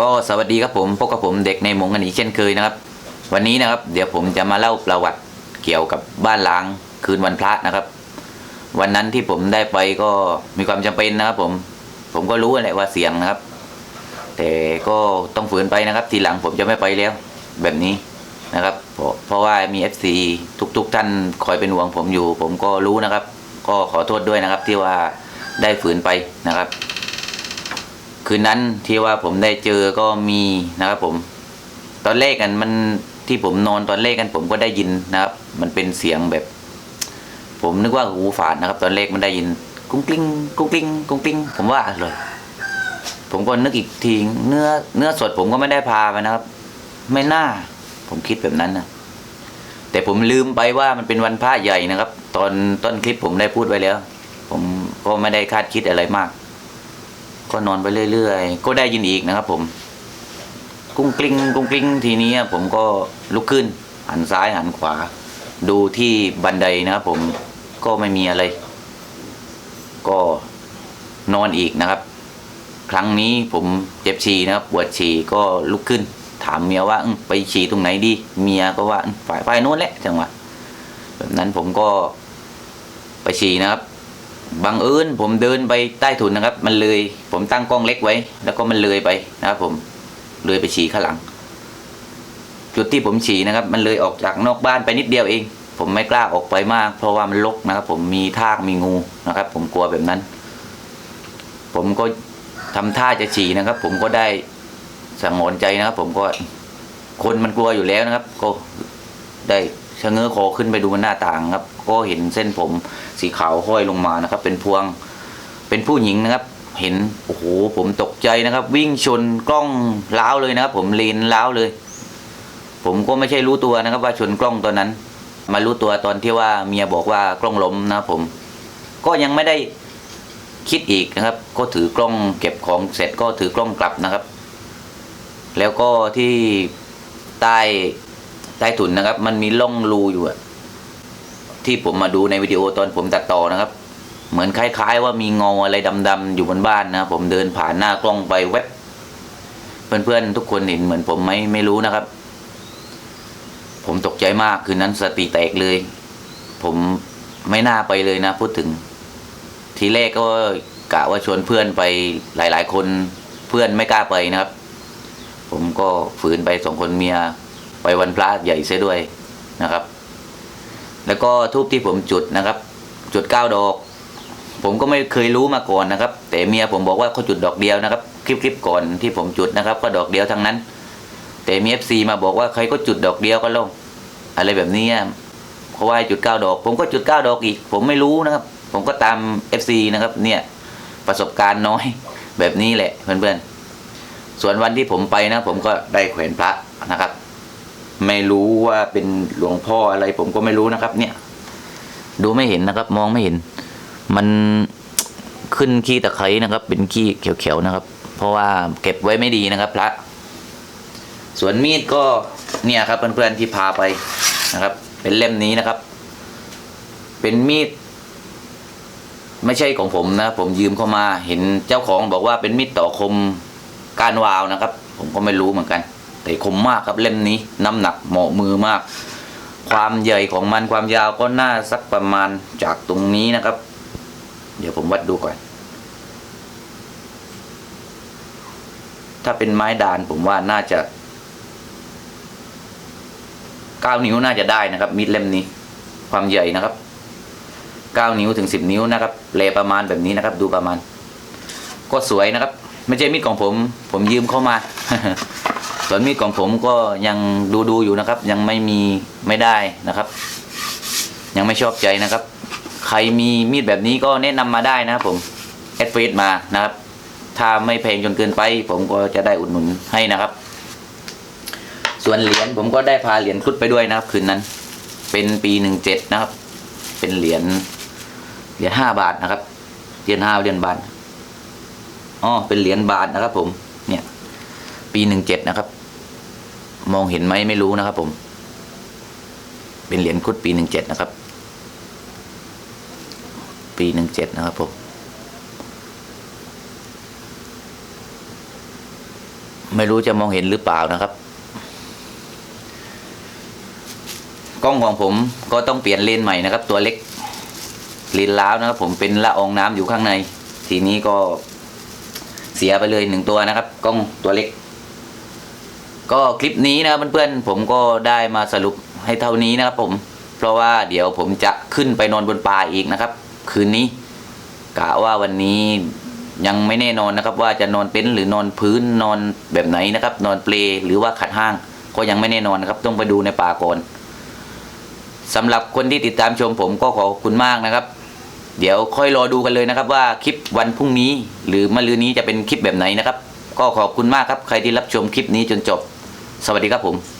ก็สวัสดีครับผมพบกับผมเด็กในหมงกันอีกเช่นเคยนะครับ วันนี้นะครับ เดี๋ยวผมจะมาเล่าประวัติเกี่ยวกับบ้านล้างคืนวันพระนะครับ วันนั้นที่ผมได้ไปก็มีความจำเป็นนะครับ ผม ผมก็รู้แหละว่าเสี่ยงนะครับ แต่ก็ต้องฝืนไปนะครับ ทีหลังผมจะไม่ไปแล้ว แบบนี้นะครับ เพราะเพราะว่ามี FC ทุก ๆ ท่านคอยเป็นห่วงผมอยู่ ผมก็รู้นะครับ ก็ขอโทษด้วยนะครับ ที่ว่าได้ฝืนไปนะครับ คืนนั้นที่ว่าผมได้เจอก็มีนะครับ ผม ตอนแรกกันมันที่ผมนอนตอนแรกกัน ผมก็ได้ยินนะครับ มันเป็นเสียงแบบ ผมนึกว่าหูฝาดนะครับ ตอนแรกมันได้ยิน กุ้งกลิ้งกุ้งกลิ้งกุ้งกลิ้งผมว่าอะไรผมก็นึกอีกทีเนื้อเนื้อสดผมก็ไม่ได้พาไปนะครับ ไม่น่า ผมคิดแบบนั้นนะแต่ผมลืมไปว่ามันเป็นวันพระใหญ่นะครับ ตอนต้นคลิปผมได้พูดไว้แล้ว ผมก็ไม่ได้คาดคิดอะไรมาก ก็นอนไปเรื่อยๆ ก็ได้ยินอีกนะครับ ผม กุ้งกลิ้งกุ้งกลิ้งทีนี้ผมก็ลุกขึ้น หันซ้ายหันขวา ดูที่บันไดนะครับผมก็ไม่มีอะไร ก็นอนอีกนะครับ ครั้งนี้ผมเจ็บฉี่นะครับปวดฉี่ก็ลุกขึ้น ถามเมียว่าไปฉี่ตรงไหนดีเมียก็ว่าฝ่ายฝ่ายโน้นแหละจังหวะแบบนั้นผมก็ไปฉี่นะครับ บังเอิญผมเดินไปใต้ถุนนะครับ มันเลย ผมตั้งกล้องเล็กไว้ แล้วก็มันเลยไปนะครับ ผมเลยไปฉี่ข้างหลัง จุดที่ผมฉี่นะครับ มันเลยออกจากนอกบ้านไปนิดเดียวเอง ผมไม่กล้าออกไปมาก เพราะว่ามันรกนะครับ ผมมีทากมีงูนะครับ ผมกลัวแบบนั้น ผมก็ทำท่าจะฉี่นะครับ ผมก็ได้สังหรณ์ใจนะครับ ผมก็คนมันกลัวอยู่แล้วนะครับ ก็ได้ ชะเง้อคอขึ้นไปดูหน้าต่างครับ ก็เห็นเส้นผมสีขาวห้อยลงมานะครับ เป็นพวงเป็นผู้หญิงนะครับ เห็นโอ้โหผมตกใจนะครับ วิ่งชนกล้องล้าวเลยนะครับ ผมเลนล้าวเลย ผมก็ไม่ใช่รู้ตัวนะครับ ว่าชนกล้องตอนนั้น มารู้ตัวตอนที่ว่าเมียบอกว่ากล้องล้มนะผม ก็ยังไม่ได้คิดอีกนะครับ ก็ถือกล้องเก็บของเสร็จก็ถือกล้องกลับนะครับ แล้วก็ที่ใต้ ใต้ถุนนะครับ มันมีร่องรูอยู่ที่ผมมาดูในวิดีโอตอนผมตัดต่อนะครับ เหมือนคล้าย ๆ ว่ามีเงาอะไรดำๆอยู่บนบ้านนะผมเดินผ่านหน้ากล้องไปแวบเพื่อนๆทุกคนเห็นเหมือนผมไหมไม่รู้นะครับ ผมตกใจมากคืนนั้นสติแตกเลย ผมไม่น่าไปเลยนะ พูดถึง ทีแรกก็กะว่าชวนเพื่อนไปหลาย ๆ คนเพื่อนไม่กล้าไปนะครับ ผมก็ฝืนไปสองคนเมีย วันพระใหญ่เสียด้วยนะครับ แล้วก็ทูบที่ผมจุดนะครับ จุดเก้าดอก ผมก็ไม่เคยรู้มาก่อนนะครับ แต่เมียผมบอกว่าเขาจุดดอกเดียวนะครับคลิปๆก่อนที่ผมจุดนะครับ ก็ดอกเดียวทั้งนั้น แต่มีเอฟซีมาบอกว่าใครก็จุดดอกเดียวก็ลงอะไรแบบนี้เพราะว่าให้จุดเก้าดอก ผมก็จุดเก้าดอกอีก ผมไม่รู้นะครับ ผมก็ตามเอฟซีนะครับ เนี่ยประสบการณ์น้อยแบบนี้แหละเพื่อนๆส่วนวันที่ผมไปนะ ผมก็ได้แขวนพระนะครับ ไม่รู้ว่าเป็นหลวงพ่ออะไร ผมก็ไม่รู้นะครับ เนี่ย ดูไม่เห็นนะครับ มองไม่เห็น มันขึ้นขี้ตะไคร้นะครับ เป็นขี้เขียวๆนะครับ เพราะว่าเก็บไว้ไม่ดีนะครับพระส่วนมีดก็เนี่ยครับเพื่อนๆที่พาไปนะครับ เป็นเล่มนี้นะครับ เป็นมีด ไม่ใช่ของผมนะผมยืมเข้ามา เห็นเจ้าของบอกว่าเป็นมีดต่อคมกานวาวนะครับ ผมก็ไม่รู้เหมือนกัน แต่คมมากครับเล่มนี้ น้ำหนักเหมาะมือมาก ความใหญ่ของมันความยาวก็น่าสักประมาณจากตรงนี้นะครับ เดี๋ยวผมวัดดูก่อน ถ้าเป็นไม้ดานผมว่าน่าจะเก้านิ้วน่าจะได้นะครับมีดเล่มนี้ ความใหญ่นะครับเก้านิ้วถึงสิบนิ้วนะครับเลประมาณแบบนี้นะครับ ดูประมาณ ก็สวยนะครับ ไม่ใช่มีดของผม ผมยืมเข้ามา ส่วนมีดของผมก็ยังดูดูอยู่นะครับ ยังไม่มีไม่ได้นะครับ ยังไม่ชอบใจนะครับ ใครมีมีดแบบนี้ก็แนะนำมาได้นะครับผมแอดเฟซมานะครับ ถ้าไม่แพงจนเกินไป ผมก็จะได้อุดหนุนให้นะครับ ส่วนเหรียญผมก็ได้พาเหรียญครุดไปด้วยนะครับ คืนนั้น เป็นปีหนึ่งเจ็ดนะครับ เป็นเหรียญเหรียญห้าบาทนะครับเหรียญห้าเหรียญบาทอ๋อเป็นเหรียญบาทนะครับ ผม เนี่ย ปีหนึ่งเจ็ดนะครับ มองเห็นไหมไม่รู้นะครับ ผม เป็นเหรียญคุดปีหนึ่งเจ็ดนะครับ ปีหนึ่งเจ็ดนะครับผมไม่รู้จะมองเห็นหรือเปล่านะครับ กล้องของผมก็ต้องเปลี่ยนเลนใหม่นะครับ ตัวเล็กเลนล้าวนะครับ ผมเป็นละอองน้ำอยู่ข้างใน ทีนี้ก็เสียไปเลยหนึ่งตัวนะครับ กล้องตัวเล็ก ก็คลิปนี้นะครับเพื่อนๆผมก็ได้มาสรุปให้เท่านี้นะครับผม เพราะว่าเดี๋ยวผมจะขึ้นไปนอนบนป่าอีกนะครับ คืนนี้กะว่าวันนี้ยังไม่แน่นอนนะครับ ว่าจะนอนเต็นท์หรือนอนพื้นนอนแบบไหนนะครับ นอนเปลหรือว่าขัดห้างก็ยังไม่แน่นอนนะครับ ต้องไปดูในป่าก่อนสำหรับคนที่ติดตามชมผมก็ขอบคุณมากนะครับ เดี๋ยวค่อยรอดูกันเลยนะครับ ว่าคลิปวันพรุ่งนี้ หรือมะรืนนี้จะเป็นคลิปแบบไหนนะครับ ก็ขอบคุณมากครับใครที่รับชมคลิปนี้จนจบ สวัสดีครับผม